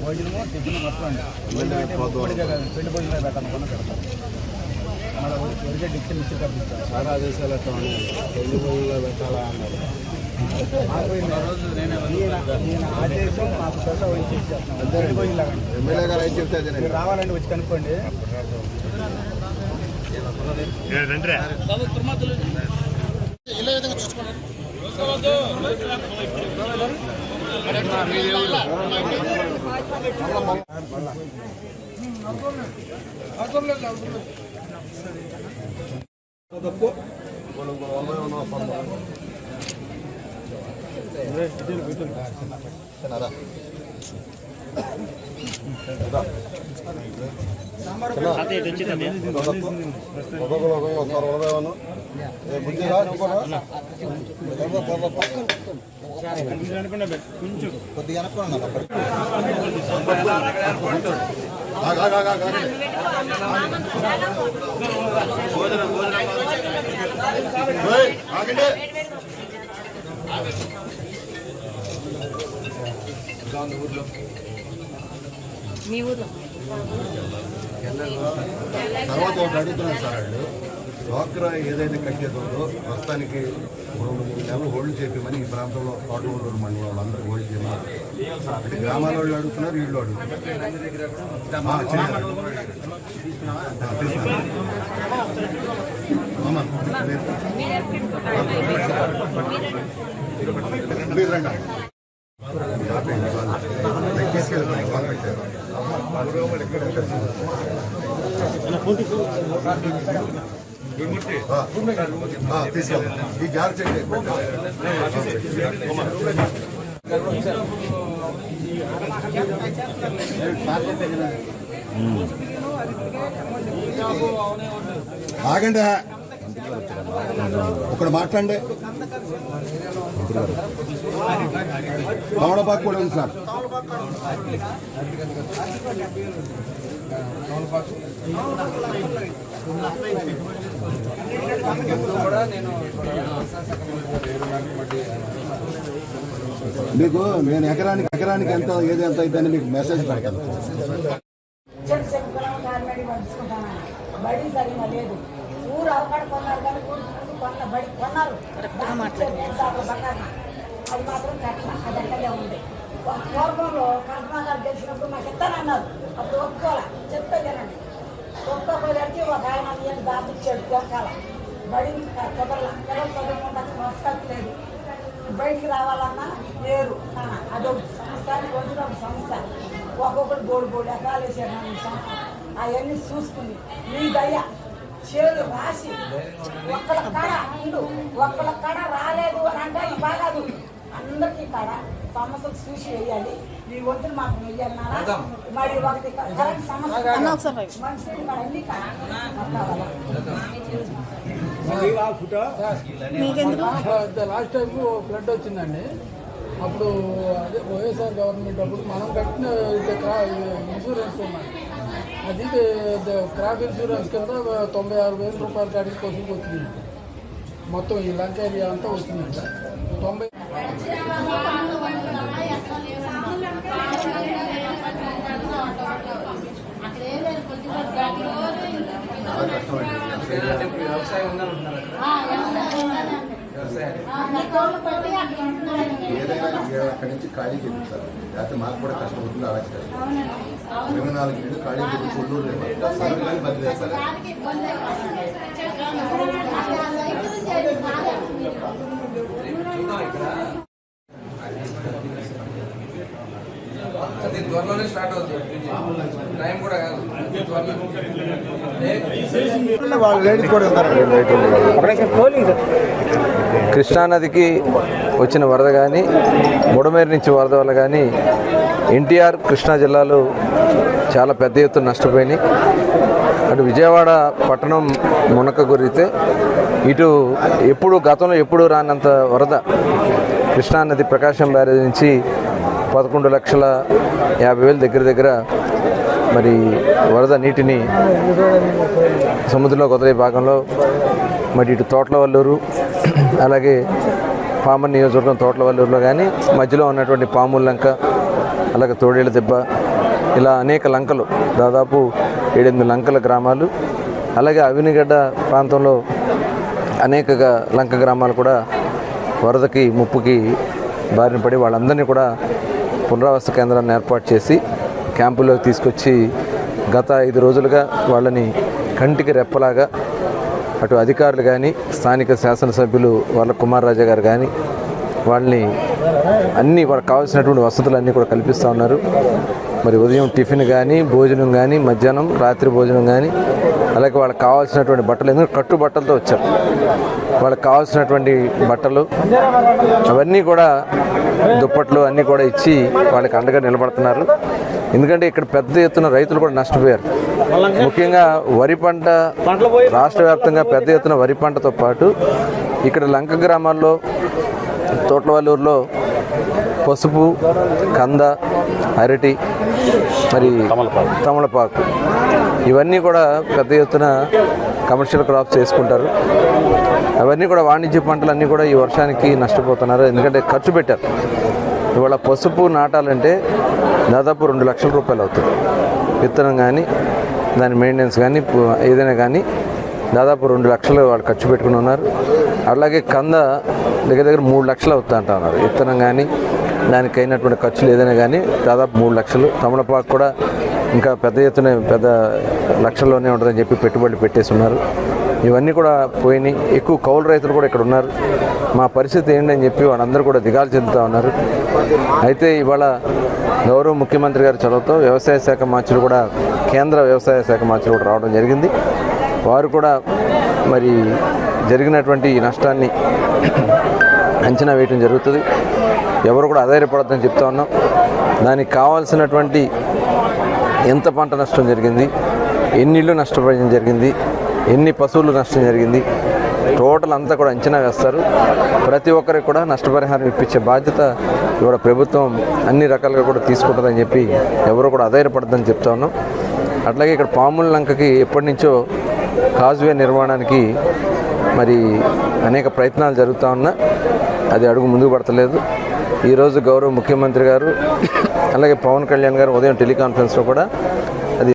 భోజనము టిఫిన్ మొత్తం అండి పెళ్ళి పెళ్ళి భోజనం పెట్టాను కొన్న పెడతాను మన డిక్షన్ ఇచ్చి తప్పిస్తాను చాలా ఆదేశాలు ఎట్లా ఉన్నాయి పెళ్ళి బొయ్యిలో పెట్టాలా అన్నారు నాకు ఈయన ఎమ్మెల్యే గారు అయితే చెప్తే అదే మీరు రావాలండి వచ్చి కనుక్కోండి. ఒక్కొక్కరు ఒక్కొక్క ఒకసారి ఉదయం బుద్ధి రాకపోయినా కొద్దిగా అనుకోండి మీ ఊర్లో? తర్వాత ఒకటి అడుగుతున్నాను సార్ వాళ్ళు. డ్వాక్రా ఏదైతే కట్టేదో ప్రస్తుతానికి నెలలు హోల్డ్ చేయమని ఈ ప్రాంతంలో తోటలూరు మండలం వాళ్ళందరూ హోల్డ్ చేయమని. అంటే గ్రామాల వాళ్ళు అడుగుతున్నారు వీళ్ళు అడుగుతున్నారు. మీరు రండి ఆపేయండి, వాళ్ళు. తీసుకెళ్ళిపోండి, వాళ్ళు పెట్టారు. ఆ, ఆ, తీసుకెళ్ళండి ఈ ఆగండి. ఒకడు మాట్లాడే తమలపాకు కూడా ఉంది సార్. మీకు నేను ఎకరానికి ఎకరానికి ఎంత ఏది ఎంత అయిద్దని మీకు మెసేజ్ పెడతాను. బడి సరిగా లేదు. ఊరు అవకాడ కొన్నారు కానీ ఊరు ముందు కొన్న బడి కొన్నారు. అది మాత్రం కట్ల అది అక్కడే ఉంది. పూర్వంలో కల్పన గారు గెలిచినప్పుడు నాకు ఇస్తానన్నారు. అప్పుడు ఒప్పుకోలే. చెప్తే వినండి. ఒప్పుకోపోయేదానికి ఒక ఆయన నేను దాపిచ్చాడు దొరకాల బడి కుదరల. పిల్లలు చదువుకుంటానికి వసతి లేదు. బయటికి రావాలన్నా లేరు. అదొక సంస్థ రోజున ఒక సంస్థ ఒక్కొక్కరు బోడు బోడు ఎకరాలు వేసారు సంస్థ అవన్నీ చూసుకుని మీ దయ. చేలు రాసి ఒక్కళ్ళ కాడ ఉండు ఒక్కళ్ళ కాడ రాలేదు అని అంటే అది బాగాదు. అందరికీ కాడ సమస్యలు చూసి వేయాలి మీ వంతులు మాకు వేయాలి నాన్న మరి ఒకటి కరెంట్ సమస్య మనుషులు కాడ అన్ని కాడ లాస్ట్ టైం ఫ్లడ్ వచ్చిందండి. అప్పుడు అదే వైఎస్ఆర్ గవర్నమెంట్ అప్పుడు మనం కట్టిన ఇన్సూరెన్స్ ఉన్నది అది క్రాప్ ఇన్సూరెన్స్ కింద తొంభై ఆరు వేల రూపాయల కాడికి కొసుకు వచ్చింది. మొత్తం ఈ లంక ఏరియా అంతా వచ్చిందంట తొంభై చాలా ఏదైనా అక్కడి నుంచి ఖాళీ చేపిస్తారు. లేకపోతే మాకు కూడా కష్టం అవుతుంది అలాగే కష్టం ఇరవై నాలుగు ఏళ్ళు ఖాళీ చేసి కొల్లూరు బదిలేస్తారు అది త్వరలోనే స్టార్ట్ అవుతుంది. టైం కూడా కాదు. కృష్ణానదికి వచ్చిన వరద కానీ ముడమేరు నుంచి వరద వల్ల కానీ ఎన్టీఆర్ కృష్ణా జిల్లాలో చాలా పెద్ద ఎత్తున నష్టపోయినాయి. అటు విజయవాడ పట్టణం మునక గురితే ఇటు ఎప్పుడు గతంలో ఎప్పుడు రానంత వరద కృష్ణానది ప్రకాశం బ్యారేజ్ నుంచి పదకొండు లక్షల యాభై వేలు దగ్గర దగ్గర మరి వరద నీటిని సముద్రంలో వదిలే భాగంలో మరి ఇటు తోటల వల్లూరు అలాగే పామర్ నియోజకవర్గం తోటలవల్లూరులో కానీ మధ్యలో ఉన్నటువంటి పాముల లంక అలాగే తోడేళ్ళ దెబ్బ ఇలా అనేక లంకలు దాదాపు ఏడెనిమిది లంకల గ్రామాలు అలాగే అవినిగడ్డ ప్రాంతంలో అనేక లంక గ్రామాలు కూడా వరదకి ముప్పుకి బారిన పడి వాళ్ళందరినీ కూడా పునరావాస కేంద్రాన్ని ఏర్పాటు చేసి క్యాంపులోకి తీసుకొచ్చి గత ఐదు రోజులుగా వాళ్ళని కంటికి రెప్పలాగా అటు అధికారులు కానీ స్థానిక శాసనసభ్యులు వాళ్ళ కుమార్ రాజా గారు కానీ వాళ్ళని అన్ని వాళ్ళకి కావాల్సినటువంటి వసతులన్నీ కూడా కల్పిస్తూ ఉన్నారు. మరి ఉదయం టిఫిన్ కానీ భోజనం కానీ మధ్యాహ్నం రాత్రి భోజనం కానీ అలాగే వాళ్ళకి కావాల్సినటువంటి బట్టలు ఎందుకంటే కట్టు బట్టలతో వచ్చారు. వాళ్ళకి కావాల్సినటువంటి బట్టలు అవన్నీ కూడా దుప్పట్లు అన్నీ కూడా ఇచ్చి వాళ్ళకి అండగా నిలబడుతున్నారు. ఎందుకంటే ఇక్కడ పెద్ద ఎత్తున రైతులు కూడా నష్టపోయారు. ముఖ్యంగా వరి పంట రాష్ట్ర వ్యాప్తంగా పెద్ద ఎత్తున వరి పంటతో పాటు ఇక్కడ లంక గ్రామాల్లో తోటలవల్లూరులో పసుపు కంద అరటి మరి తమలపాకు. ఇవన్నీ కూడా పెద్ద ఎత్తున కమర్షియల్ క్రాప్స్ చేసుకుంటారు. అవన్నీ కూడా వాణిజ్య పంటలు అన్నీ కూడా ఈ వర్షానికి నష్టపోతున్నారు. ఎందుకంటే ఖర్చు పెట్టారు. ఇవాళ పసుపు నాటాలంటే దాదాపు రెండు లక్షల రూపాయలు అవుతుంది. విత్తనం కానీ దాని మెయింటెనెన్స్ కానీ ఏదైనా కానీ దాదాపు రెండు లక్షలు వాళ్ళు ఖర్చు పెట్టుకుని ఉన్నారు. అలాగే కంద దగ్గర దగ్గర మూడు లక్షలు అవుతా అంటా ఉన్నారు విత్తనం కానీ దానికి అయినటువంటి ఖర్చులు ఏదైనా కానీ దాదాపు మూడు లక్షలు. తమలపాకు కూడా ఇంకా పెద్ద ఎత్తున పెద్ద లక్షల్లోనే ఉంటుందని చెప్పి పెట్టుబడులు పెట్టేసి ఉన్నారు. ఇవన్నీ కూడా పోయినాయి. ఎక్కువ కౌలు రైతులు కూడా ఇక్కడ ఉన్నారు. మా పరిస్థితి ఏంటని చెప్పి వాళ్ళందరూ కూడా దిగాలు చెందుతూ ఉన్నారు. అయితే ఇవాళ గౌరవ ముఖ్యమంత్రి గారి చొరవతో వ్యవసాయ శాఖ మార్చులు కూడా కేంద్ర వ్యవసాయ శాఖ మార్చులు కూడా రావడం జరిగింది. వారు కూడా మరి జరిగినటువంటి నష్టాన్ని అంచనా వేయటం జరుగుతుంది. ఎవరు కూడా ఆధారపడద్దని చెప్తా ఉన్నాం. దానికి కావాల్సినటువంటి ఎంత పంట నష్టం జరిగింది ఎన్నిళ్ళు నష్టపోయడం జరిగింది ఎన్ని పశువులు నష్టం జరిగింది టోటల్ అంతా కూడా అంచనా వేస్తారు. ప్రతి ఒక్కరికి కూడా నష్టపరిహారం ఇప్పించే బాధ్యత ఇవాళ ప్రభుత్వం అన్ని రకాలుగా కూడా తీసుకుంటుందని చెప్పి ఎవరు కూడా ఆధారపడద్దని చెప్తా ఉన్నాం. అట్లాగే ఇక్కడ పాముల లంకకి ఎప్పటి నుంచో కాజ్వే నిర్మాణానికి మరి అనేక ప్రయత్నాలు జరుగుతూ ఉన్నా అది అడుగు ముందుకు పడతలేదు. ఈరోజు గౌరవ ముఖ్యమంత్రి గారు అలాగే పవన్ కళ్యాణ్ గారు ఉదయం టెలికాన్ఫరెన్స్లో కూడా